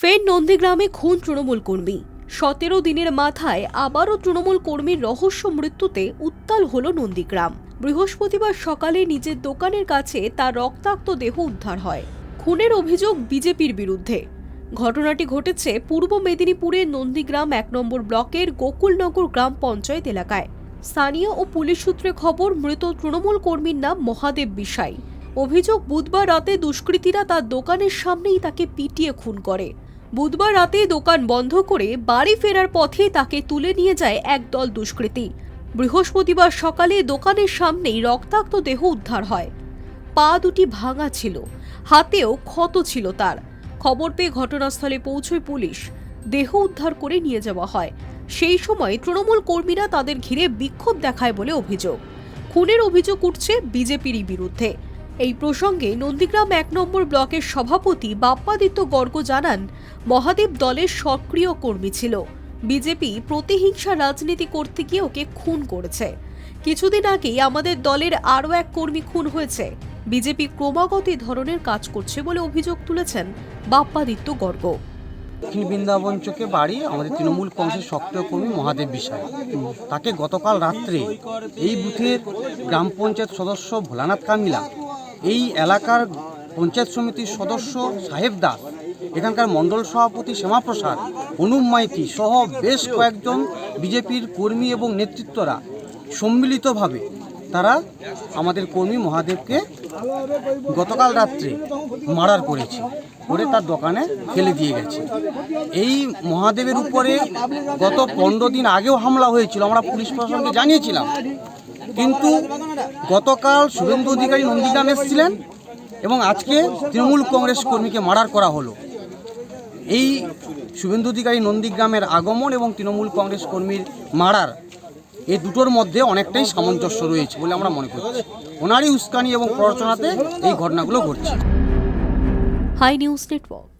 ফের নন্দীগ্রামে খুন তৃণমূল কর্মী। সতেরো দিনের মাথায় আবারও তৃণমূল কর্মীর রহস্য মৃত্যুতে উত্তাল হল নন্দীগ্রাম। বৃহস্পতিবার সকালে নিজের দোকানের কাছে তার রক্তাক্ত দেহ উদ্ধার হয়। খুনের অভিযোগ বিজেপির বিরুদ্ধে। ঘটনাটি ঘটেছে পূর্ব মেদিনীপুরের নন্দীগ্রাম এক নম্বর ব্লকের গোকুলনগর গ্রাম পঞ্চায়েত এলাকায়। স্থানীয় ও পুলিশ সূত্রে খবর, মৃত তৃণমূল কর্মীর নাম মহাদেব বিশাই অভিযোগ বুধবার রাতে দুষ্কৃতীরা তার দোকানের সামনেই তাকে পিটিয়ে খুন করে। বুধবার রাতে দোকান বন্ধ করে বাড়ি ফেরার পথে তাকে তুলে নিয়ে যায় একদল দুষ্কৃতী। বৃহস্পতিবার সকালে দোকানের সামনেই রক্তাক্ত দেহ উদ্ধার হয়। পা দুটি ভাঙা ছিল, হাতেও ক্ষত ছিল তার। খবর পেয়ে ঘটনাস্থলে পৌঁছয় পুলিশ। দেহ উদ্ধার করে নিয়ে যাওয়া হয়। সেই সময় তৃণমূল কর্মীরা তাদের ঘিরে বিক্ষোভ দেখায় বলে অভিযোগ। খুনের অভিযোগ উঠছে বিজেপিরই বিরুদ্ধে। এই প্রসঙ্গে নন্দীগ্রাম এক নম্বর ব্লকের সভাপতি বাপ্পাদিত্য গর্গ জানান, মহাদেব দলের সক্রিয় কর্মী ছিল। বিজেপি প্রতিহিংসা রাজনীতি করতে গিয়ে ওকে খুন করেছে। কিছুদিন আগেই আমাদের দলের আরও এক কর্মী খুন হয়েছে। বিজেপি ক্রমাগত ধরনের কাজ করছে বলে অভিযোগ তুলেছেন বাপ্পাদিত্য গর্গ। দক্ষিণ বৃন্দাবন চোখে বাড়ি আমাদের তৃণমূল কংগ্রেসের সক্রিয় কর্মী মহাদেব বিষয় তাকে গতকাল রাত্রে এই বুথের গ্রাম পঞ্চায়েত সদস্য ভোলানাথ কামিলা এই এলাকার পঞ্চায়েত সমিতির সদস্য সাহেব দাস, এখানকার মণ্ডল সভাপতি শ্যামাপ্রসাদ, অনুপ মাইতি সহ বেশ কয়েকজন বিজেপির কর্মী এবং নেতৃত্বরা সম্মিলিতভাবে তারা আমাদের কর্মী মহাদেবকে গতকাল রাত্রে মার্ডার করেছে, করে তার দোকানে ফেলে দিয়ে গেছে। এই মহাদেবের উপরে গত পনেরো দিন আগেও হামলা হয়েছিল, আমরা পুলিশ প্রশাসনকে জানিয়েছিলাম। কিন্তু গতকাল শুভেন্দু অধিকারী নন্দীগ্রাম এসেছিলেন এবং আজকে তৃণমূল কংগ্রেস কর্মীকে মার্ডার করা হলো। এই শুভেন্দু অধিকারী নন্দীগ্রামের আগমন এবং তৃণমূল কংগ্রেস কর্মীর মারার এই দুটোর মধ্যে অনেকটাই সামঞ্জস্য রয়েছে বলে আমরা মনে করছি। ওনারই উস্কানি এবং প্ররোচনাতে এই ঘটনাগুলো ঘটছে। Hi news network.